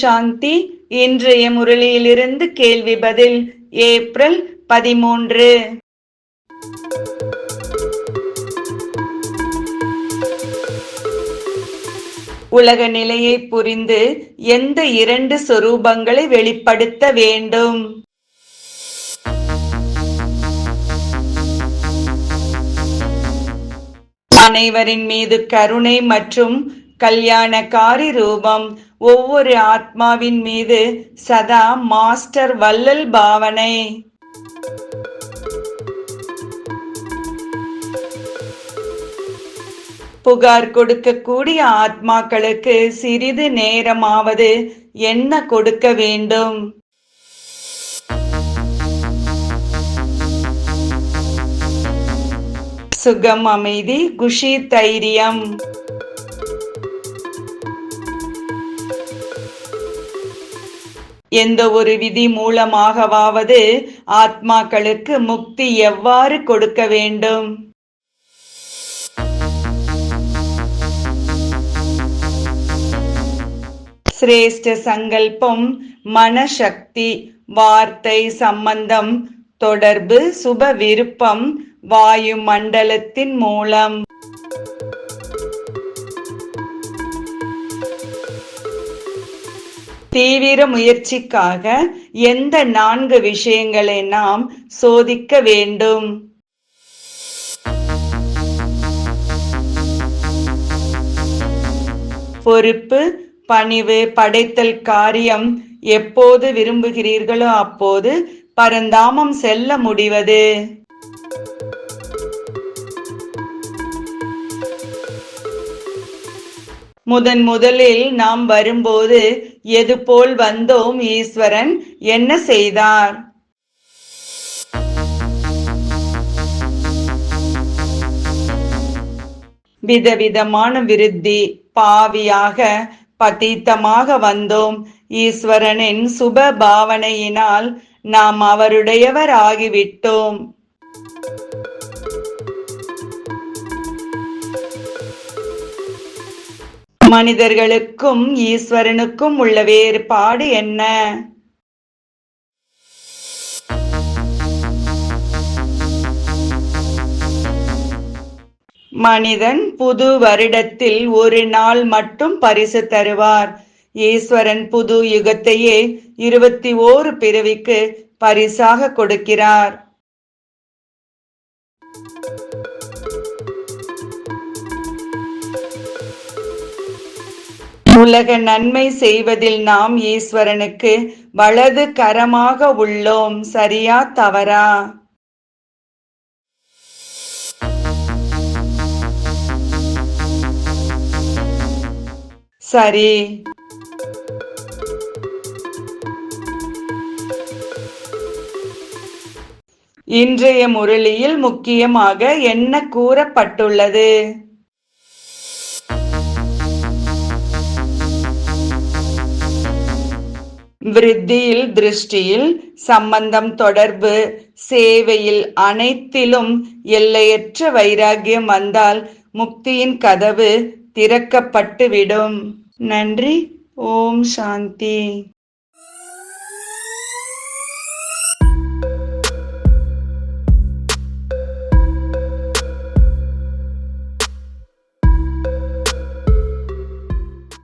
சாந்தி இன்றைய முரளியிலிருந்து கேள்வி பதில் ஏப்ரல் பதிமூன்று. உலக நிலையை புரிந்து எந்த இரண்டு சொரூபங்களை வெளிப்படுத்த வேண்டும்? அனைவரின் மீது கருணை மற்றும் கல்யாணக்காரி ரூபம். ஒவ்வொரு ஆத்மாவின் மீது சதா மாஸ்டர் வள்ளல் பாவனை. புகார் கொடுக்கக்கூடிய ஆத்மாக்களுக்கு சிறிது நேரமாவது என்ன கொடுக்க வேண்டும்? சுகம் அமைதி குஷி தைரியம். எந்த ஒரு விதி மூலமாகவாவது ஆத்மாக்களுக்கு முக்தி எவ்வாறு கொடுக்க வேண்டும்? சிரேஷ்ட சங்கல்பம் மனசக்தி வார்த்தை சம்பந்தம் தொடர்பு சுப விருப்பம் வாயு மண்டலத்தின் மூலம். தீவிர முயற்சிக்காக எந்த நான்கு விஷயங்களை நாம் சோதிக்க வேண்டும்? பொறுப்பு பணிவு படைத்தல் காரியம் எப்போது விரும்புகிறீர்களோ அப்போது பரந்தாமம் செல்ல முடிவது. முதன் முதலில் நாம் வரும்போது எது போல் வந்தோம் ஈஸ்வரன்? என்ன செய்தார்? விதவிதமான விருத்தி பாவியாக பதீத்தமாக வந்தோம் ஈஸ்வரனின் சுப பாவனையினால் நாம் அவருடையவர் ஆகிவிட்டோம் மனிதர்களுக்கும் ஈஸ்வரனுக்கும் உள்ள வேறுபாடு என்ன? மனிதன் புது வருடத்தில் ஒரு நாள் மட்டும் பரிசு தருவார். ஈஸ்வரன் புது யுகத்தையே இருபத்தி ஓரு பிறவிக்கு பரிசாக கொடுக்கிறார். உலக நன்மை செய்வதில் நாம் ஈஸ்வரனுக்கு வலது கரமாக உள்ளோம். சரியா தவறா? சரி. இன்றைய முரளியில் முக்கியமாக என்ன கூறப்பட்டுள்ளது? விருத்தியில் திருஷ்டியில் சம்பந்தம் தொடர்பு சேவையில் அனைத்திலும் எல்லையற்ற வைராகியம் வந்தால் முக்தியின் கதவு திறக்கப்பட்டுவிடும். நன்றி. ஓம் சாந்தி.